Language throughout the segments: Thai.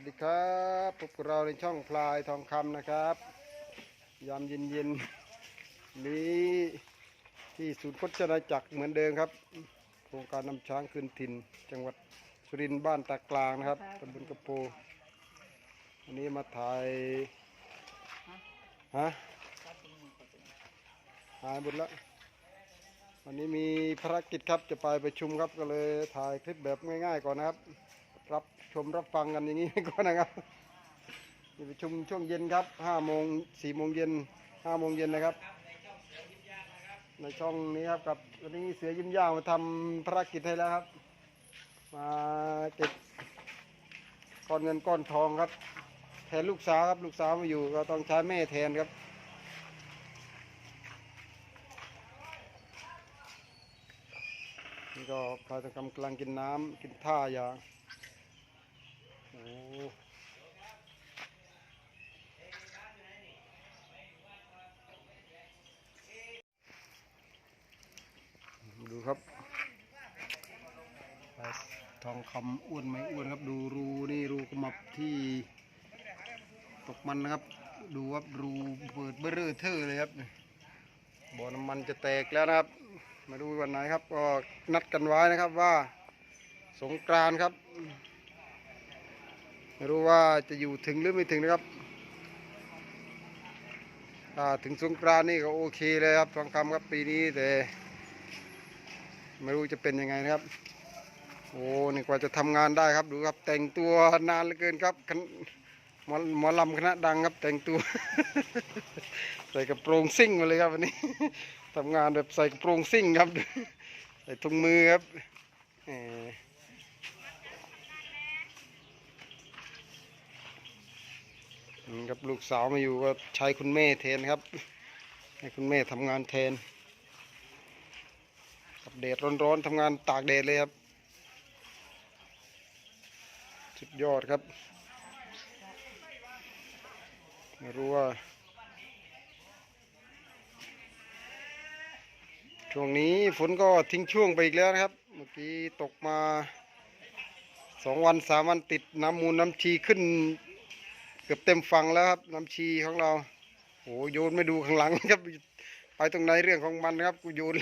วัสดีครับพบกับเราในช่องพลายทองคำนะครับ ยามเย็นเย็นๆนี้ที่ศูนย์พจนาจักรเหมือนเดิมครับ โครงการนำช้างคืนถิ่น จังหวัดสุรินทร์บ้านตากลางนะครับตำบลกระโปวันนี้มาถ่ายฮะหายหมดแล้ววันนี้มีภารกิจครับจะไปประชุมครับก็เลยถ่ายคลิปแบบง่ายๆก่อนนะครับรับ ชมรับฟังกันอย่างนี้ก่อนนะครับมีประชุมช่วงเย็นครับห้าโมงสี่โมงเย็นห้าโมงเย็นนะครับ ในช่องนี้ครับกับวันนี้เสือยิ้มย่างมาทำภารกิจให้แล้วครับ มาเก็บก้อนเงินก้อนทองครับ แทนลูกสาวครับลูกสาวมาอยู่ก็ต้องใช้แม่แทนครับนี่ก็พายทำกำลังกินน้ำกินท่าอย่าโอ้ ดูครับทองคำอ้วนไหมอ้วนครับ ดูรูนี่รูขมับที่ตกมันนะครับ ดูครับรูเปิดเบื้อเร่อเทอเลยครับบ่อน้ำมันจะแตกแล้วนะครับ มาดูวันไหนครับก็นัดกันไว้นะครับว่าสงกรานครับ ไม่รู้ว่าจะอยู่ถึงหรือไม่ถึงนะครับถึงสงกรานนี่ก็โอเคเลยครับทองคำครับปีนี้แต่ไม่รู้จะเป็นยังไงนะครับ โอ้นี่กว่าจะทำงานได้ครับดูครับ แต่งตัวนานเหลือเกินครับหมอหมอลำคณะดังครับแต่งตัว ใส่กระโปรงซิ่งมาเลยครับวันนี้ทำงานแบบใส่กระโปรงซิ่งครับใส่ถุงมือครับแหมนี่ ครับลูกสาวมาอยู่ก็ใช้คุณแม่แทนครับ ให้คุณแม่ทำงานแทนกับแดดร้อนๆทำงานตากแดดเลยครับสุดยอดครับไม่รู้ว่า ช่วงนี้ฝนก็ทิ้งช่วงไปอีกแล้วนะครับ เมื่อกี้ตกมาสองวันสามวันติดน้ำมูลน้ำชีขึ้น เกือบเต็มฝั่งแล้วครับน้ำชีของเราโอ้โยนไม่ดูข้างหลังครับ ไปตรงไหนเรื่องของมันครับ กูโยน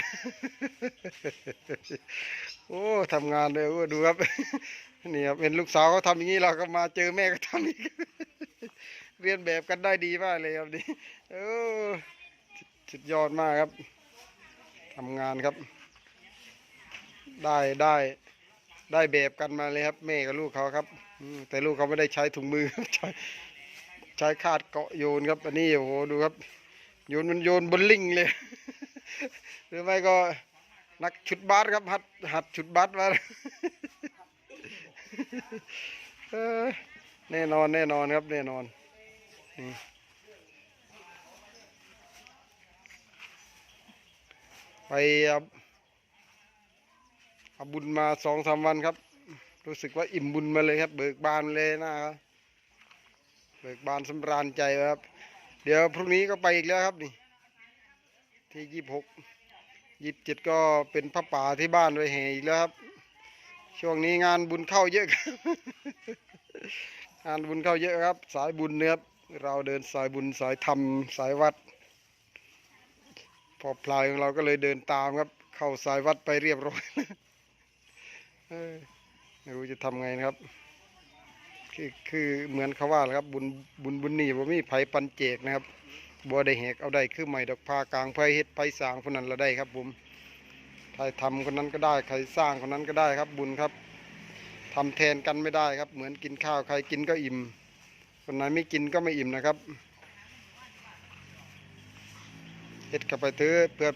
โอ้ทำงานเลยโอ้ดูครับนี่ครับเป็นลูกสาวเขาทำอย่างนี้เราก็มาเจอแม่ก็ทำอีกเรียนแบบกันได้ดีมากเลยครับนี่โอ้สุดยอดมากครับทำงานครับ ได้ได้ได้แบบกันมาเลยครับ แม่กับลูกเขาครับแต่ลูกเขาไม่ได้ใช้ถุงมือใช้ ใช้คาดเกาะโยนครับ อันนี้โอ้โหดูครับ โยนมันโยนบนลิงเลย หรือไม่ก็นักชุดบาสครับ หัดหัดชุดบาสมาแน่นอนแน่นอนครับแน่นอนนี่ไปเอาบุญมาสองสามวันครับ รู้สึกว่าอิ่มบุญมาเลยครับ เบิกบานเลยนะครับ บิกบานสำราญใจครับ เดี๋ยวพรุ่งนี้ก็ไปอีกแล้วครับนี่ ที่ยี่สิบหกยี่สิบเจ็ดก็เป็นพระป่าที่บ้านไว้แห่อีกแล้วครับ ช่วงนี้งานบุญเข้าเยอะครับงานบุญเข้าเยอะครับ สายบุญเนื้ครับเราเดินสายบุญสายธรรมสายวัด พอพลายของเราก็เลยเดินตามครับ เข้าสายวัดไปเรียบร้อยไม่รู้จะทำไงนะครับ คือคือเหมือนเขาว่าแหละครับบุญบุญบุญนี่บ่มีไผปันเจกนะครับบ่ได้แหกเอาได้คือไม่ดอกพากลางไผเฮ็ดไผสร้างคนนั้นละได้ครับผมใครทำคนนั้นก็ได้ใครสร้างคนนั้นก็ได้ครับบุญครับทำแทนกันไม่ได้ครับ เหมือนกินข้าวใครกินก็อิ่มคนไหนไม่กินก็ไม่อิ่มนะครับเฮ็ดกับไปเถอะเพื่อ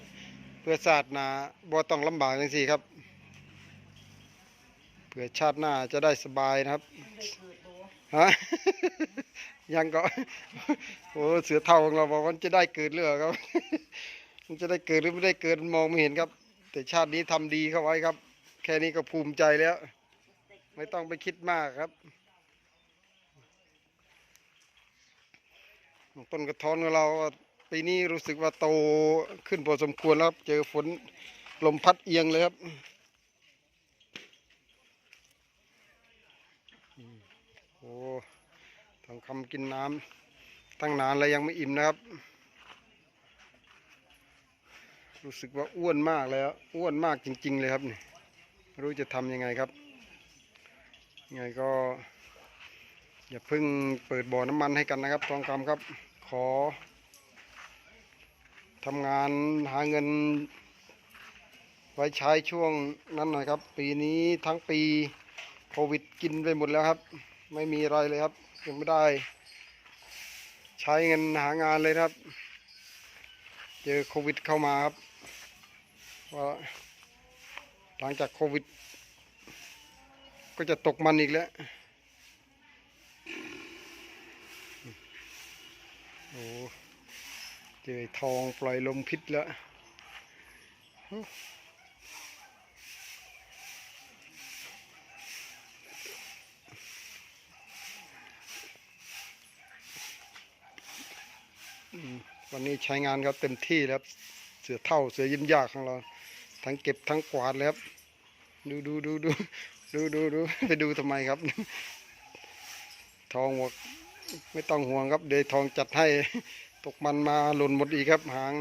เพื่อศาสตร์หนาบ่ต้องลำบากจังซี่ครับเพื่อชาติหน้าจะได้สบายนะครับ ฮะยังก็โอ้เสือเท่าของเราบอกว่าจะได้เกิดหรือเปล่าครับ มันจะได้เกิดหรือไม่ได้เกิดมันมองไม่เห็นครับ แต่ชาตินี้ทำดีเข้าไว้ครับ แค่นี้ก็ภูมิใจแล้ว ไม่ต้องไปคิดมากครับต้นกระท้อนของเราปีนี้รู้สึกว่าโตขึ้นพอสมควรแล้วครับ เจอฝนลมพัดเอียงเลยครับ โอ้ทองคำกินน้ำตั้งนานแล้วยังไม่อิ่มนะครับ รู้สึกว่าอ้วนมากแล้ว อ้วนมากจริง ๆ เลยครับนี่รู้จะทำยังไงครับยังไงก็ อย่าเพิ่งเปิดบ่อน้ำมันให้กันนะครับทองคำครับ ขอทำงานหาเงิน ไว้ใช้ช่วงนั้นหน่อยครับ ปีนี้ทั้งปีโควิดกินไปหมดแล้วครับ ไม่มีอะไรเลยครับ ยังไม่ได้ ใช้เงินหางานเลยครับ เจอโควิดเข้ามาครับว่าหลังจากโควิด ก็จะตกมันอีกแล้วโอ้เจอทองปล่อยลมพิษแล้ว วันนี้ใช้งานครับเต็มที่แล้วครับเสือเท่าเสือยิ้มยากของเรา ทั้งเก็บทั้งกวาดแล้วดูดูดูดูดูดูดูไปดูทำไมครับ ทองหมดไม่ต้องห่วงครับเดยทองจัดให้ตกมันมาหล่นหมดอีกครับหาง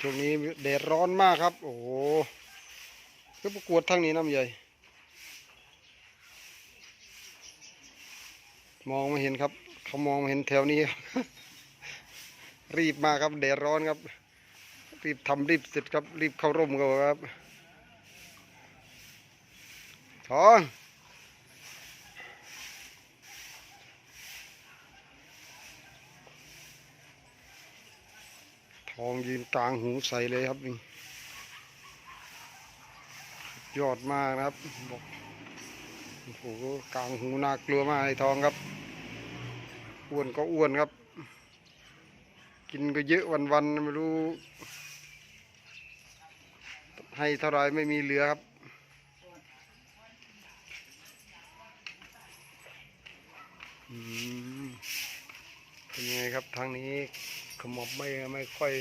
ช่วงนี้แดดร้อนมากครับ โอ้โหก็ประกวดทั้งนี้น้ำใหญ่ มองไม่เห็นครับ เขามองไม่เห็นแถวนี้รีบมาครับแดดร้อนครับ รีบทำรีบเสร็จครับ รีบเข้าร่มกันครับท้อง องยืนกลางหูใส่เลยครับนี่ยอดมากนะครับบอกโอ้โหกลางหูน่ากลัวมากไอ้ทองครับ อ้วนก็อ้วนครับ กินก็เยอะวันๆไม่รู้ ให้เท่าไรไม่มีเหลือครับอืมเป็นไงครับทางนี้ ขมบไม่ไม่ค่อย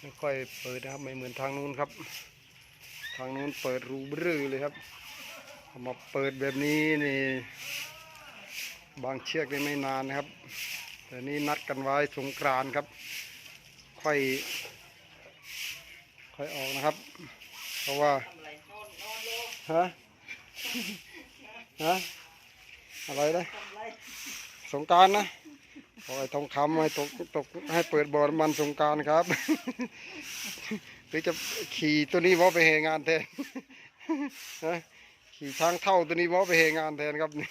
ไม่ค่อยเปิดนะครับ ไม่เหมือนทางนู้นครับ ทางนู้นเปิดรูบรื้อเลยครับขมอบเปิดแบบนี้นี่ บางเชือกนี่ไม่นานนะครับ แต่นี้นัดกันไว้สงกรานครับ ค่อย ค่อยออกนะครับ เพราะว่าฮะฮะอะไรนะสงการนะ ขอให้ทองคำให้ตกตกให้เปิดบ่อน้ำมันสงกรารครับ หรือจะขี่ตัวนี้วอไปเฮงานแทนฮะขี่ช้างเท่าตัวนี้วอไปเฮงานแทนครับน้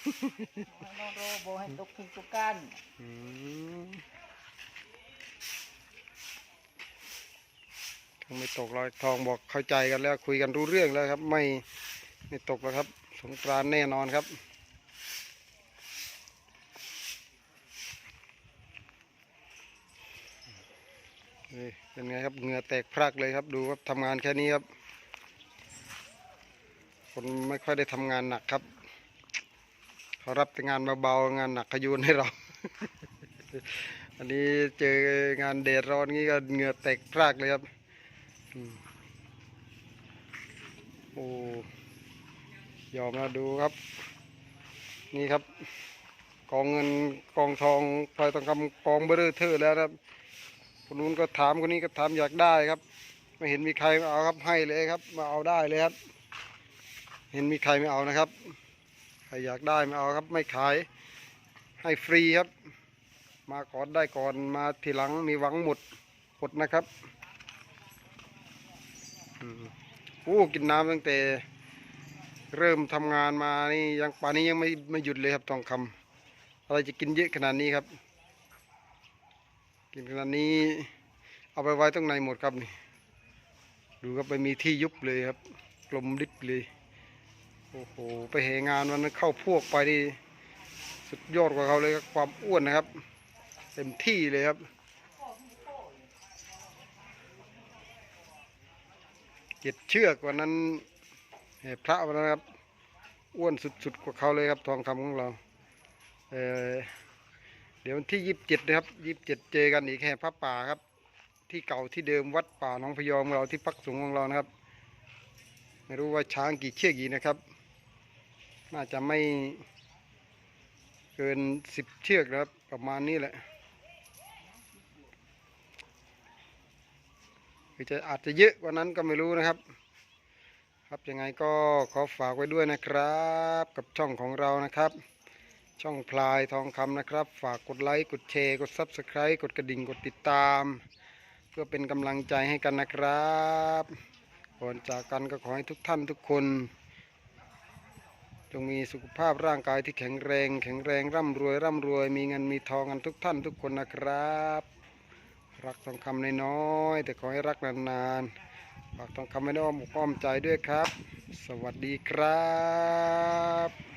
องโรโบให้ตกทุกทุกกันอืมทองไม่ตกหรอกทองบอกเข้าใจกันแล้ว คุยกันรู้เรื่องแล้วครับ ไม่ไม่ตกแล้วครับ สงกรานต์แน่นอนครับ เป็นไงครับเหงื่อแตกพรากเลยครับดูครับทำงานแค่นี้ครับ คนไม่ค่อยได้ทำงานหนักครับ เขารับแต่งานเบาๆงานหนักขยุนให้เรา อันนี้เจองานแดดร้อนงี้ก็เหงื่อแตกพรากเลยครับโอ้ยอมมาดูครับ นี่ครับ กองเงินกองทองพลอยทองคำกองเบอร์เรอเทอร์แล้วครับ คนนู้นก็ถามคนนี้ก็ถามอยากได้ครับ ไม่เห็นมีใครมาเอาครับให้เลยครับ มาเอาได้เลยครับ เห็นมีใครไม่เอานะครับใครอยากได้ไม่เอาครับ ไม่ขายให้ฟรีครับ มาก่อนได้ก่อนมาทีหลังมีหวังหมดหมดนะครับอืมโอ้กินน้ำตั้งแต่เริ่มทำงานมานี่ยังป่านนี้ยังไม่ไม่หยุดเลยครับทองคำอะไรจะกินเยอะขนาดนี้ครับ กินขนาดนี้ เอาไปไว้ตรงไหนหมดครับนี่ดูครับไปมีที่ยุบเลยครับ กลมดิบเลยโอ้โหไปเหงานวันนั้นเข้าพวกไปนี่สุดยอดกว่าเขาเลยครับความอ้วนนะครับ เต็มที่เลยครับเจ็ดเชือกวันนั้นแห่พระวันนั้นครับ อ้วนสุดๆกว่าเขาเลยครับทองคำของเรา เออ เดี๋ยววันที่ยี่สิบเจ็ดนะครับยี่สิบเจ็ดเจอกันอีกแห่พระป่าครับ ที่เก่าที่เดิมวัดป่าหนองพยอมของเราที่พักสงฆ์ของเรานะครับ ไม่รู้ว่าช้างกี่เชือกกี่นะครับ น่าจะไม่เกินสิบเชือกครับ ประมาณนี้แหละหรือจะอาจจะเยอะกว่านั้นก็ไม่รู้นะครับ ครับยังไงก็ขอฝากไว้ด้วยนะครับ กับช่องของเรานะครับ ช่องพลายทองคำนะครับ ฝากกดไลค์กดแชร์กด Subscribe กดกระดิ่งกดติดตาม เพื่อเป็นกำลังใจให้กันนะครับก่อนจากกันก็ขอให้ทุกท่านทุกคน จงมีสุขภาพร่างกายที่แข็งแรง แข็งแรงร่ำรวยร่ำรวย มีเงินมีทองกันทุกท่านทุกคนนะครับ รักทองคำน้อยๆแต่ขอให้รักนานๆฝากทองคำไว้ในอ้อมอกอ้อมใจด้วยครับ สวัสดีครับ